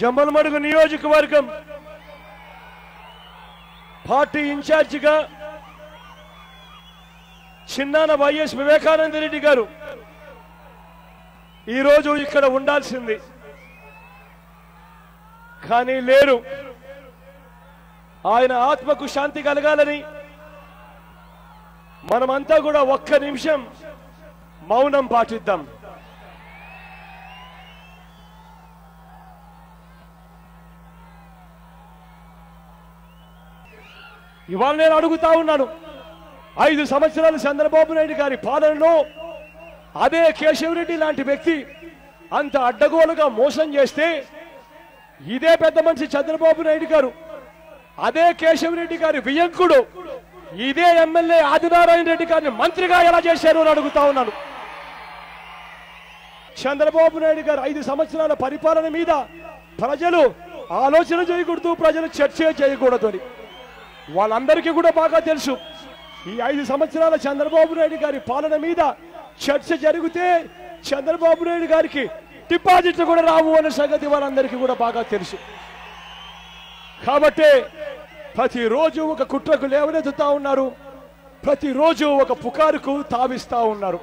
జమ్మలమడుగు నియోజకవర్గం పార్టీ ఇన్ఛార్జిగా చిన్నాన వైఎస్ వివేకానంద రెడ్డి గారు ఈరోజు ఇక్కడ ఉండాల్సింది. కానీ లేరు. ఆయన ఆత్మకు శాంతి కలగాలని మనమంతా కూడా ఒక్క నిమిషం మౌనం పాటిద్దాం. ఇవాళ నేను అడుగుతా ఉన్నాను. ఐదు సంవత్సరాలు చంద్రబాబు నాయుడు గారి పాలనలో అదే కేశవరెడ్డి లాంటి వ్యక్తి అంత అడ్డగోలుగా మోసం చేస్తే ఇదే పెద్ద మనిషి చంద్రబాబు నాయుడు గారు అదే కేశవరెడ్డి గారి వియంకుడు ఇదే ఎమ్మెల్యే ఆదినారాయణ రెడ్డి గారిని మంత్రిగా ఎలా చేశారు అని అడుగుతా ఉన్నాను. చంద్రబాబు నాయుడు గారు ఐదు సంవత్సరాల పరిపాలన మీద ప్రజలు ఆలోచన చేయకూడదు ప్రజలు చర్చ చేయకూడదు అని. వాళ్ళందరికీ కూడా బాగా తెలుసు. ఈ ఐదు సంవత్సరాల చంద్రబాబు నాయుడు గారి పాలన మీద చర్చ జరిగితే చంద్రబాబు నాయుడు గారికి డిపాజిట్లు కూడా రావు అనే సంగతి వాళ్ళందరికీ కూడా బాగా తెలుసు. కాబట్టి ప్రతిరోజు ఒక కుట్రకు లేవనెత్తుతా ఉన్నారు. ప్రతిరోజు ఒక పుకారుకు తావిస్తూ ఉన్నారు.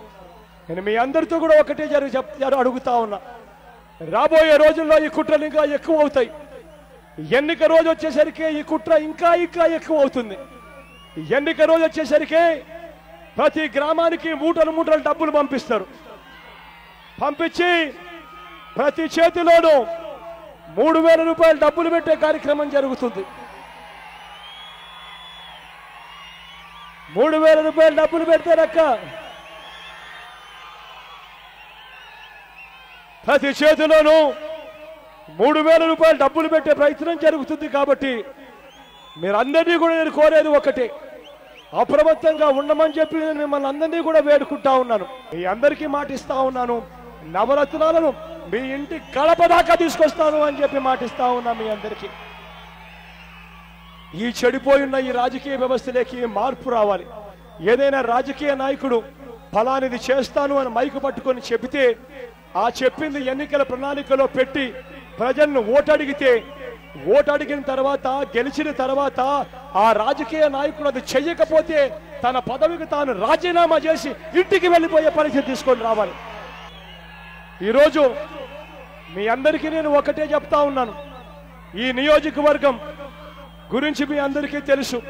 నేను మీ అందరితో కూడా ఒకటే జరుగు చెప్ అడుగుతా ఉన్నా. రాబోయే రోజుల్లో ఈ కుట్రలు ఇంకా ఎక్కువ అవుతాయి. ఎన్నిక రోజు వచ్చేసరికి ఈ కుట్ర ఇంకా ఇంకా ఎక్కువ అవుతుంది. ఎన్నిక రోజు వచ్చేసరికి ప్రతి గ్రామానికి మూటలు మూటలు డబ్బులు పంపిస్తారు. పంపించి ప్రతి చేతిలోనూ మూడు వేల రూపాయలు డబ్బులు పెట్టే కార్యక్రమం జరుగుతుంది. మూడు వేల రూపాయలు డబ్బులు పెడతారక్క ప్రతి చేతిలోనూ మూడు వేల రూపాయలు డబ్బులు పెట్టే ప్రయత్నం జరుగుతుంది కాబట్టి మీరందరినీ కూడా నేను కోరేది ఒకటి. అప్రమత్తంగా ఉండమని చెప్పి నేను మిమ్మల్ని అందరినీ కూడా వేడుకుంటా ఉన్నాను. మీ అందరికీ మాటిస్తా ఉన్నాను. నవరత్నాలను మీ ఇంటి కడప దాకా తీసుకొస్తాను అని చెప్పి మాటిస్తా ఉన్నా మీ అందరికీ. ఈ చెడిపోయిన ఈ రాజకీయ వ్యవస్థలోకి మార్పు రావాలి. ఏదైనా రాజకీయ నాయకుడు ఫలానిది చేస్తాను అని మైకు పట్టుకొని చెబితే ఆ చెప్పింది ఎన్నికల ప్రణాళికలో పెట్టి ప్రజలను ఓటడిగితే ఓటడిగిన తర్వాత గెలిచిన తర్వాత ఆ రాజకీయ నాయకుడు అది చెయ్యకపోతే తన పదవికి తాను రాజీనామా చేసి ఇంటికి వెళ్ళిపోయే పరిస్థితి తీసుకొని రావాలి. ఈరోజు మీ అందరికీ నేను ఒకటే చెప్తా ఉన్నాను. ఈ నియోజకవర్గం గురించి మీ అందరికీ తెలుసు.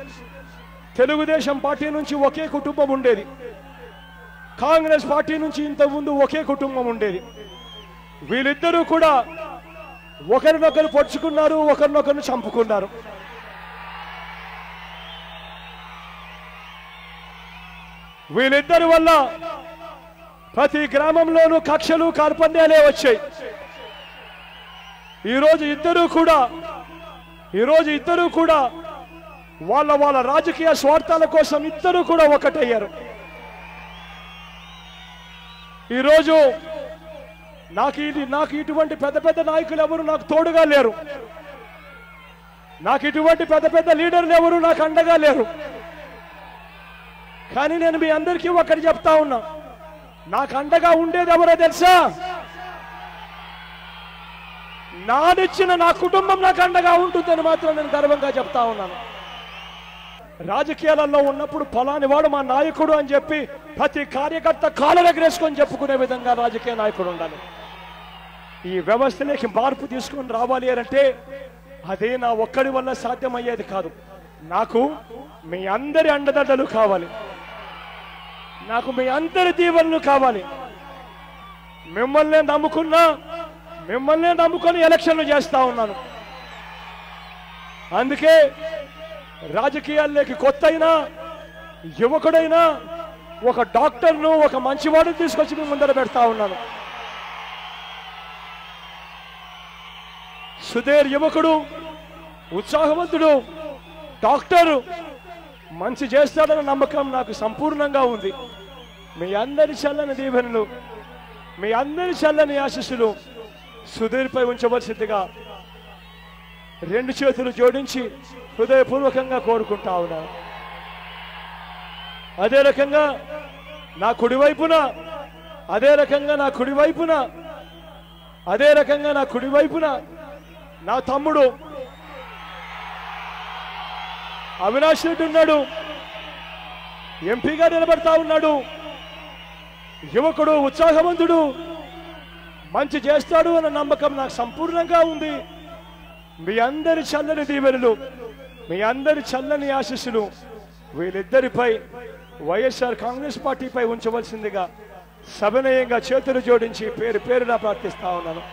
తెలుగుదేశం పార్టీ నుంచి ఒకే కుటుంబం ఉండేది. కాంగ్రెస్ పార్టీ నుంచి ఇంతకుముందు ఒకే కుటుంబం ఉండేది. వీళ్ళిద్దరూ కూడా ఒకరినొకరు పొడుచుకున్నారు ఒకరినొకరు చంపుకున్నారు. వీళ్ళిద్దరి వల్ల ప్రతి గ్రామంలోనూ కక్షలు కార్పణ్యాలే వచ్చాయి. ఈరోజు ఇద్దరూ కూడా ఈరోజు ఇద్దరూ కూడా వాళ్ళ వాళ్ళ రాజకీయ స్వార్థాల కోసం ఇద్దరూ కూడా ఒకటయ్యారు. ఈరోజు నాకు ఇది నాకు ఇటువంటి పెద్ద పెద్ద నాయకులు ఎవరు నాకు తోడుగా లేరు. నాకు ఇటువంటి పెద్ద పెద్ద లీడర్లు ఎవరు నాకు అండగా లేరు. కానీ నేను మీ అందరికీ ఒకటి చెప్తా ఉన్నా. నాకు అండగా ఉండేది ఎవరో తెలుసా? నానిచ్చిన నా కుటుంబం నాకు అండగా ఉంటుందని మాత్రం నేను గర్వంగా చెప్తా ఉన్నాను. రాజకీయాలలో ఉన్నప్పుడు ఫలాని వాడు మా నాయకుడు అని చెప్పి ప్రతి కార్యకర్త కాలు ఎగరేసుకొని చెప్పుకునే విధంగా రాజకీయ నాయకుడు ఉండాలి. ఈ వ్యవస్థలోకి మార్పు తీసుకొని రావాలి అంటే అదే నా ఒక్కడి వల్ల సాధ్యమయ్యేది కాదు. నాకు మీ అందరి అండదండలు కావాలి. నాకు మీ అందరి దీవెనలు కావాలి. మిమ్మల్ని నమ్ముకున్నా మిమ్మల్ని నమ్ముకొని ఎలక్షన్లు చేస్తా ఉన్నాను. అందుకే రాజకీయాల్లోకి కొత్త అయినా యువకుడైనా ఒక డాక్టర్ను ఒక మంచివాడిని తీసుకొచ్చి మీ ముందర పెడతా ఉన్నాను. సుధీర్ యువకుడు ఉత్సాహవంతుడు డాక్టరు. మంచి చేస్తాడన్న నమ్మకం నాకు సంపూర్ణంగా ఉంది. మీ అందరి చల్లని దీవెనలు మీ అందరి చల్లని ఆశీస్సులు సుధీర్పై ఉంచవలసిందిగా రెండు చేతులు జోడించి హృదయపూర్వకంగా కోరుకుంటా ఉన్నా. అదే రకంగా నా కుడివైపున అదే రకంగా నా కుడివైపున అదే రకంగా నా కుడివైపున నా తమ్ముడు. అవినాష్ రెడ్డి ఉన్నాడు. ఎంపీగా నిలబడతా ఉన్నాడు. యువకుడు ఉత్సాహవంతుడు. మంచి చేస్తాడు అన్న నమ్మకం నాకు సంపూర్ణంగా ఉంది. మీ అందరి చల్లని దీవెనలు మీ అందరి చల్లని ఆశీస్సులు వీళ్ళిద్దరిపై వైఎస్ఆర్ కాంగ్రెస్ పార్టీపై ఉంచవలసిందిగా సవినయంగా చేతులు జోడించి పేరు పేరున ప్రార్థిస్తా ఉన్నాను.